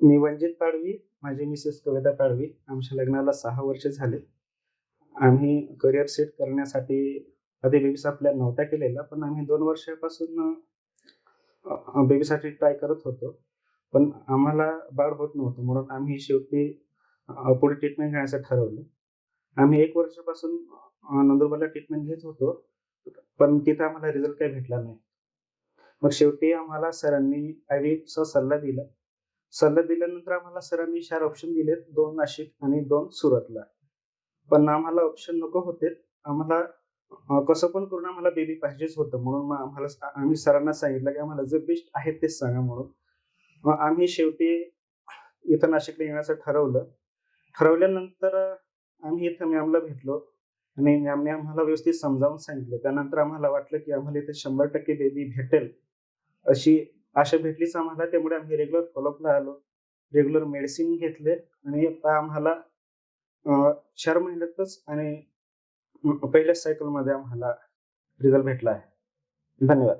मी वंजित पाडवी माझी मिसेस कविता पाडवी. आमच्या लग्नाला सहा वर्ष झाले. आम्ही करिअर सेट करण्यासाठी आधी बेबीचा प्लॅन नव्हता केलेला पण आम्ही दोन वर्षापासून बेबीसाठी ट्राय करत होतो. पण आम्हाला बाळ होत नव्हतं म्हणून आम्ही शेवटी पुढे ट्रीटमेंट घेण्याचं ठरवलं. आम्ही एक वर्षापासून नंदुरबारला ट्रीटमेंट घेत होतो पण तिथं आम्हाला रिझल्ट काही भेटला नाही. मग शेवटी आम्हाला सरांनी आय सल्ला दिला. सल्ला दिल्यानंतर आम्हाला सरांनी चार ऑप्शन दिले दोन नाशिक आणि दोन सुरतला. पण आम्हाला ऑप्शन नको होते. आम्हाला कसं पण करून आम्हाला बेबी पाहिजेच होतं. म्हणून मग आम्हाला आम्ही सरांना सांगितलं की आम्हाला जे बेस्ट आहे तेच सांगा म्हणून. मग आम्ही शेवटी इथं नाशिकला येण्याचं ठरवलं. ठरवल्यानंतर आम्ही इथं मॅमला भेटलो. आणि मॅमने आम्हाला व्यवस्थित समजावून सांगितलं. त्यानंतर आम्हाला वाटलं की आम्हाला इथे शंभर टक्के बेबी भेटेल अशी आशा भेटलीच आम्हाला. त्यामुळे आम्ही रेग्युलर फॉलोअपला आलो. रेग्युलर मेडिसिन घेतले आणि आता आम्हाला चार महिन्यातच आणि पहिल्या पहिल्याच सायकलमध्ये आम्हाला रिझल्ट भेटला आहे. धन्यवाद.